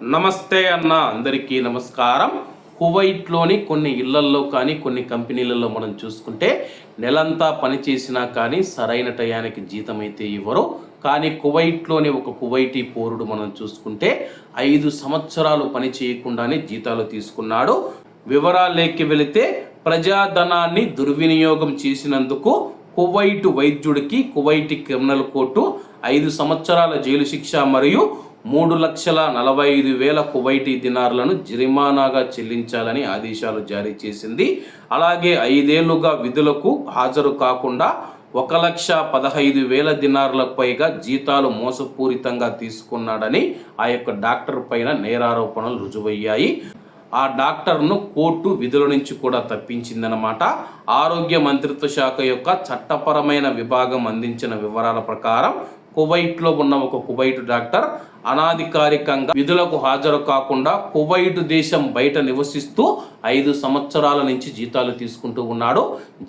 నమస్తే అన్న అందరికీ నమస్కారం. కువైట్లోని కొన్ని ఇళ్ళల్లో కానీ కొన్ని కంపెనీలలో మనం చూసుకుంటే నెలంతా పని చేసినా కానీ సరైన టయానికి జీతం అయితే ఇవ్వరు. కానీ కువైట్లోని ఒక కువైటీ పౌరుడు మనం చూసుకుంటే ఐదు సంవత్సరాలు పని చేయకుండానే జీతాలు తీసుకున్నాడు. వివరాలేకి వెళితే ప్రజాధనాన్ని దుర్వినియోగం చేసినందుకు కువైటు వైద్యుడికి కువైటి క్రిమినల్ కోర్టు ఐదు సంవత్సరాల జైలు శిక్ష మరియు మూడు లక్షల నలభై ఐదు వేల కువైటీ దినార్లను జరిమానాగా చెల్లించాలని ఆదేశాలు జారీ చేసింది. అలాగే ఐదేళ్ళుగా విధులకు హాజరు కాకుండా ఒక లక్ష పదహైదు వేల దినార్లకు పైగా జీతాలు మోసపూరితంగా తీసుకున్నాడని ఆ యొక్క డాక్టర్ పైన నేరారోపణలు రుజువయ్యాయి. ఆ డాక్టర్ను కోర్టు విధుల నుంచి కూడా తప్పించిందనమాట ఆరోగ్య మంత్రిత్వ శాఖ యొక్క చట్టపరమైన విభాగం అందించిన వివరాల ప్రకారం కువైట్లో ఉన్న ఒక కువైట్ డాక్టర్ అనాధికారికంగా విధులకు హాజరు కాకుండా కువైట్ దేశం బయట నివసిస్తూ ఐదు సంవత్సరాల నుంచి జీతాలు తీసుకుంటూ ఉన్నాడు.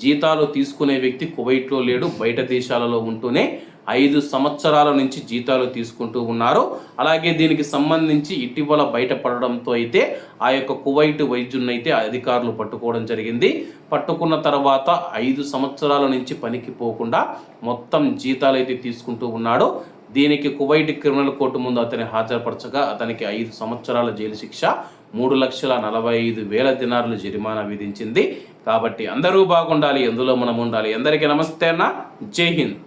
జీతాలు తీసుకునే వ్యక్తి కువైట్లో లేడు బయట దేశాలలో ఉంటూనే ఐదు సంవత్సరాల నుంచి జీతాలు తీసుకుంటూ ఉన్నారు. అలాగే దీనికి సంబంధించి ఇటీవల బయటపడడంతో అయితే ఆ యొక్క కువైట్ వైద్యున్ని అయితే అధికారులు పట్టుకోవడం జరిగింది. పట్టుకున్న తర్వాత ఐదు సంవత్సరాల నుంచి పనికి పోకుండా మొత్తం జీతాలు అయితే తీసుకుంటూ ఉన్నాడు. దీనికి కువైట్ క్రిమినల్ కోర్టు ముందు అతని హాజరుపరచగా అతనికి ఐదు సంవత్సరాల జైలు శిక్ష మూడు లక్షల నలభై ఐదు వేల దినారులు జరిమానా విధించింది. కాబట్టి అందరూ బాగుండాలి ఎందులో మనం ఉండాలి? అందరికీ నమస్తే అన్న. జై హింద్.